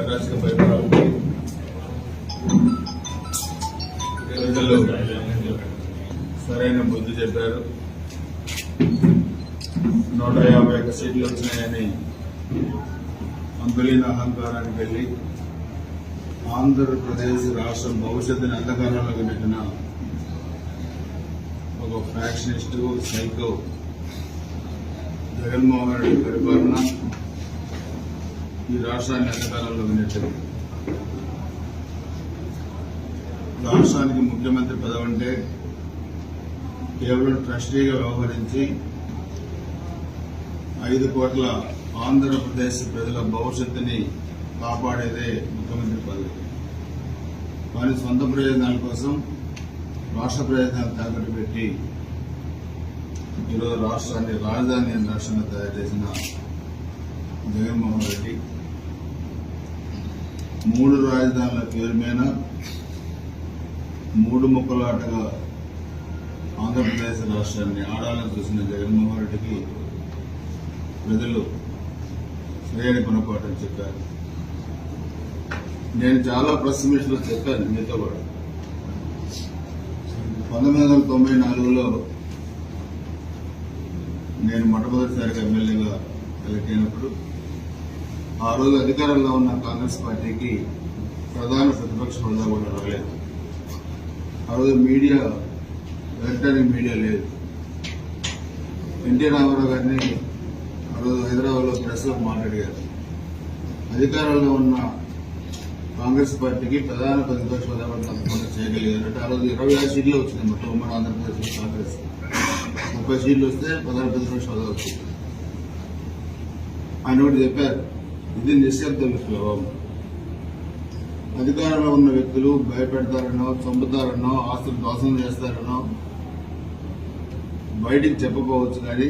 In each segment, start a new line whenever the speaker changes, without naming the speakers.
పరిపాలనకి ప్రజలు సరైన బుద్ధి చెప్పారు. నూట యాభై ఒక్క సీట్లు వచ్చినాయని అంతులేని అహంకారానికి వెళ్ళి ఆంధ్రప్రదేశ్ రాష్ట్రం భవిష్యత్తుని అంధకారంలోకి నెట్టిన ఒక ఫ్యాక్షనిస్ట్ సైకో జగన్మోహన్ రెడ్డి పరిపాలన ఈ రాష్ట్రాన్ని అధికారంలో నెట్టింది రాష్ట్రానికి ముఖ్యమంత్రి పదవి అంటే కేవలం ట్రస్టీగా వ్యవహరించి ఐదు కోట్ల ఆంధ్రప్రదేశ్ ప్రజల భవిష్యత్తుని కాపాడేదే ముఖ్యమంత్రి పదవి. వారి సొంత ప్రయోజనాల కోసం రాష్ట్ర ప్రయోజనాలు తాకట్టు పెట్టి ఈరోజు రాష్ట్రాన్ని రాజధాని అని రాష్ట్రంగా తయారు చేసిన జగన్మోహన్ రెడ్డి మూడు రాజధానుల పేరు మీద మూడు ముక్కలాటగా ఆంధ్రప్రదేశ్ రాష్ట్రాన్ని ఆడాలని చూసిన జగన్మోహన్ రెడ్డికి ప్రజలు సరైన పొరపాటు చెప్పారు. నేను చాలా ప్రెస్ మీట్లో చెప్పాను మీతో కూడా. పంతొమ్మిది వందల తొంభై నాలుగులో నేను మొట్టమొదటిసారిగా ఎమ్మెల్యేగా ఎలక్ట్ అయినప్పుడు ఆ రోజు అధికారంలో ఉన్న కాంగ్రెస్ పార్టీకి ప్రధాన ప్రతిపక్ష హోదా కూడా రాలేదు. ఆ రోజు మీడియా ఎలక్ట్రానిక్ మీడియా లేదు. ఎన్టీ రామారావు గారిని ఆ రోజు హైదరాబాద్లో ప్రెస్లో మాట్లాడారు. అధికారంలో ఉన్న కాంగ్రెస్ పార్టీకి ప్రధాన ప్రతిపక్ష హోదా కూడా తప్పకుండా చేయగలిగారు. అంటే ఆ రోజు ఇరవై ఆరు సీట్లు వచ్చింది మొత్తం ఉమ్మడి ఆంధ్రప్రదేశ్ కాంగ్రెస్. ముప్పై సీట్లు వస్తే ప్రధాన ప్రతిపక్ష హోదా వచ్చింది. ఆయన ఒకటి చెప్పారు ఇది నిశ్శబ్ద విప్లవం అధికారంలో ఉన్న వ్యక్తులు భయపెడతారనో చంపుతారనో ఆస్తులు దోషం చేస్తారనో బయటికి చెప్పకపోవచ్చు కానీ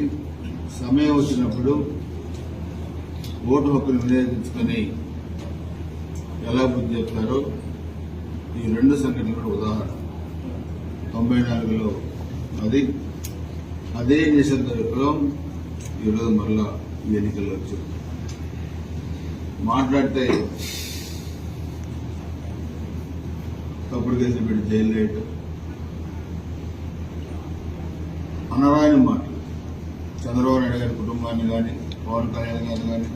సమయం వచ్చినప్పుడు ఓటు హక్కును వినియోగించుకొని ఎలా బుద్ధి చెప్తారో ఈ రెండు సంఘటనలు కూడా ఉదాహరణ. తొంభై నాలుగులో అది అదే నిశ్శబ్ద విప్లవం ఈరోజు మరలా ఎన్నికల్లో వచ్చింది. మాట్లాడితే తప్పుడు కేసులు పెట్టి జైలు వేయటం అనరాయన మాటలు చంద్రబాబు నాయుడు గారి కుటుంబాన్ని కానీ పవన్ కళ్యాణ్ గారిని కానీ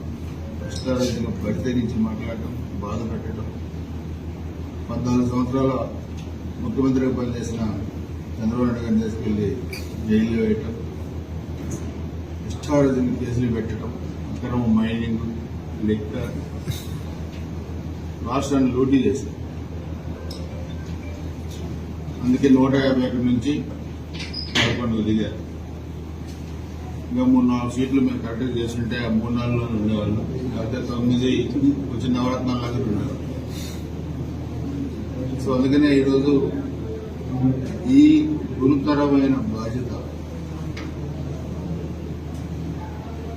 కష్టారీతిగా పరిశీలించి మాట్లాడటం బాధ పెట్టడం. పద్నాలుగు సంవత్సరాల ముఖ్యమంత్రిగా పనిచేసిన చంద్రబాబు నాయుడు గారిని తీసుకెళ్ళి జైల్లో వేయటం. ఇష్టారీతిని కేసులు పెట్టడం అక్రమ మైనింగ్ లెక్క రాష్ట్రాన్ని లూటీ చేశారు. అందుకే నూట యాభై ఒకటి నుంచి పదకొండు దిగారు. ఇంకా మూడు నాలుగు సీట్లు మేము కరెక్ట్గా చేస్తుంటే ఆ మూడు నాలుగులో ఉండేవాళ్ళు. లేకపోతే తొమ్మిది వచ్చి నవరత్నాలు లాగా ఉన్నారు. సో అందుకనే ఈరోజు ఈ గురుతరమైన బాధ్యత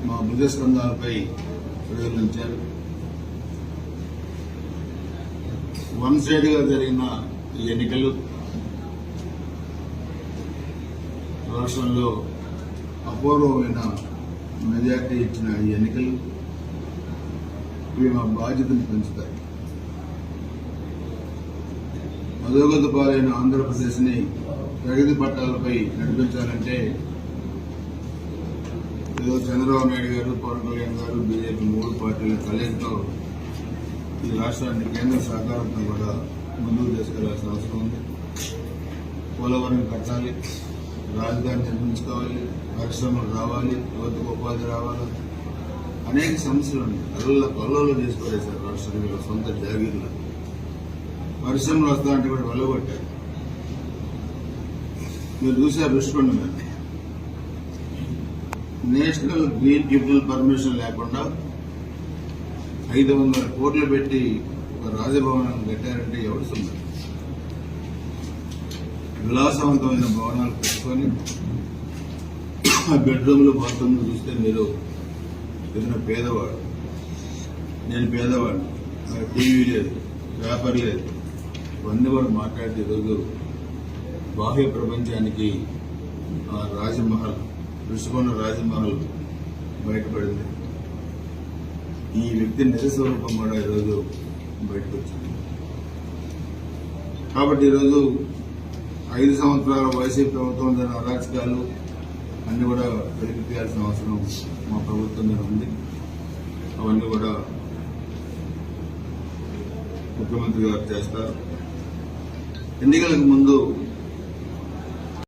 మా భుజస్కంధాలపై ప్రజలు వన్ సైడ్గా జరిగిన ఈ ఎన్నికలు రాష్ట్రంలో అపూర్వమైన మెజార్టీ ఇచ్చిన ఈ ఎన్నికలు ఇవి మా బాధ్యతను పెంచుతాయి. అధోగత పాలైన ఆంధ్రప్రదేశ్ని ప్రగతి పట్టాలపై నడిపించాలంటే ఏదో చంద్రబాబు నాయుడు గారు పవన్ కళ్యాణ్ గారు బీజేపీ మూడు పార్టీల కలయికతో ఈ రాష్ట్రాన్ని కేంద్ర సహకారంతో కూడా ముందుకు తీసుకెళ్ళాల్సిన అవసరం ఉంది. పోలవరం కట్టాలి రాజధాని నిర్మించుకోవాలి పరిశ్రమలు రావాలి యువతకు ఉపాధి రావాలి. అనేక సమస్యలు ఉన్నాయి. కళ్ళ కొల్లలో తీసుకురేశారు రాష్ట్రం సొంత జాగీర్లు. పరిశ్రమలు వస్తా అంటే కూడా వెళ్ళగొట్టారు మీరు చూసారు రుషికొండ మీద నేషనల్ గ్రీన్ ట్రిబ్యునల్ పర్మిషన్ లేకుండా ఐదు వందల కోట్లు పెట్టి ఒక రాజభవనం కట్టారంటే ఎవరు సున్నారు విలాసవంతమైన భవనాలు పెట్టుకొని ఆ బెడ్రూమ్లు బాత్రూమ్లు చూస్తే మీరు ఏదైనా పేదవాడు. నేను పేదవాడు నాకు టీవీ లేదు పేపర్ లేదు. ఇవన్నీ కూడా మాట్లాడితే ఈరోజు బాహ్య ప్రపంచానికి ఆ రాజమహల్ ఋషికొండ రాజమహల్ బయటపడింది. ఈ వ్యక్తి నిజ స్వరూపం కూడా ఈరోజు బయటకు వచ్చింది కాబట్టి ఈరోజు ఐదు సంవత్సరాల వైసీపీ ప్రభుత్వం దాని అరాచకాలు అన్ని కూడా వెలికి తీయాల్సిన అవసరం మా ప్రభుత్వం మీద ఉంది. అవన్నీ కూడా ముఖ్యమంత్రి గారు చేస్తారు. ఎన్నికలకు ముందు